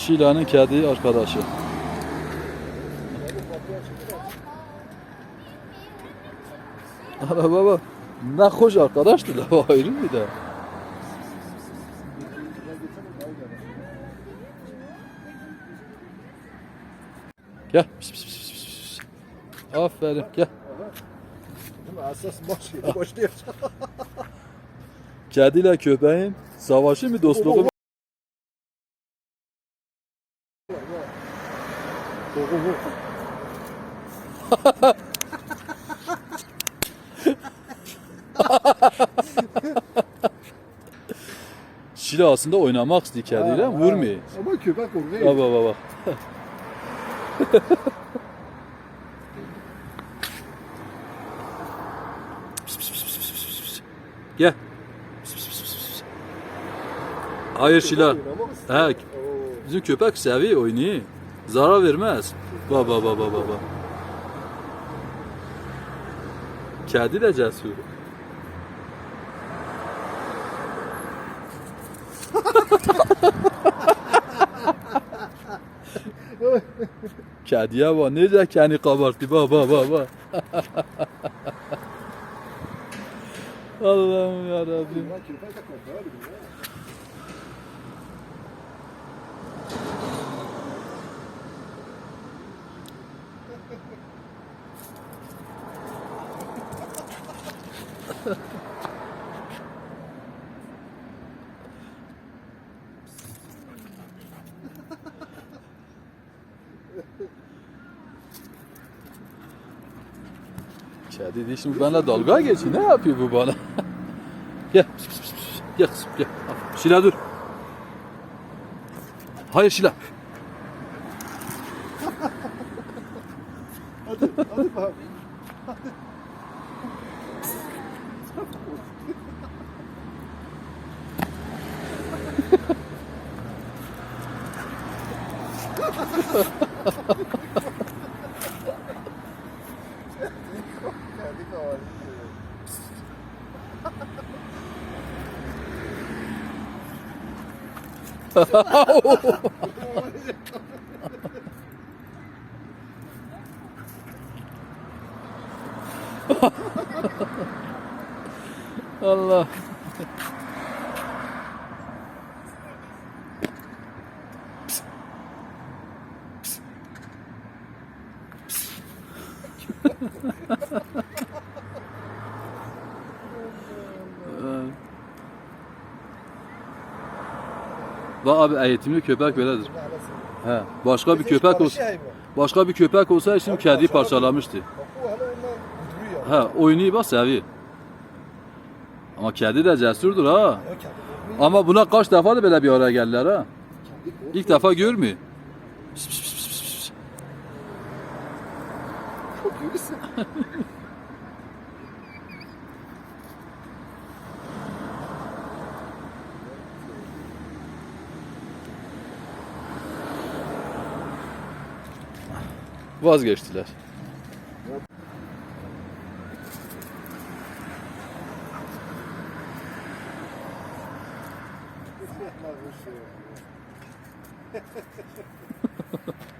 Şila'nın kedi arkadaşı. Ana baba ne hoş arkadaştı da ayrı bir de. Gel. Pis, pis, pis, pis. Aferin gel. Esas maç başlıyor. Kediyle köpeğin savaşı mı dostluğu mu? Şila aslında oynamak istiyor kediyle vurmuyor. Ama köpek korkuyor. Bak bak bak. Gel. Hayır Şila. He, bizim köpek seviyor oynuyor. Zarar vermez. Bak bak bak bak Kedi de cesur. Kediye bak necə kəni qabartdı bak bak bak bak. Allah'ım yarabbim. Ama köpek de korkuyor. abi, ya. Kedi değil şimdi benimle dalga geçiyor. Ne yapıyor bu bana? gel. Pis, pis. Gel gel. Şila dur. Hayır Şila. Hadi hadi bak. Kendi Allah. Bak abi eğitimli köpek böyledir. He. Başka bir köpek olsa, başka bir köpek olsa şimdi kediyi parçalamıştı. He, oynuyor bak seviyor. Ama kedi de cesurdur ha. Ama buna kaç defa da böyle bir araya geldiler ha. İlk defa görmüyor. Pis, pis, pis, pis, pis, pis. Korkuyor musun? Vazgeçtiler.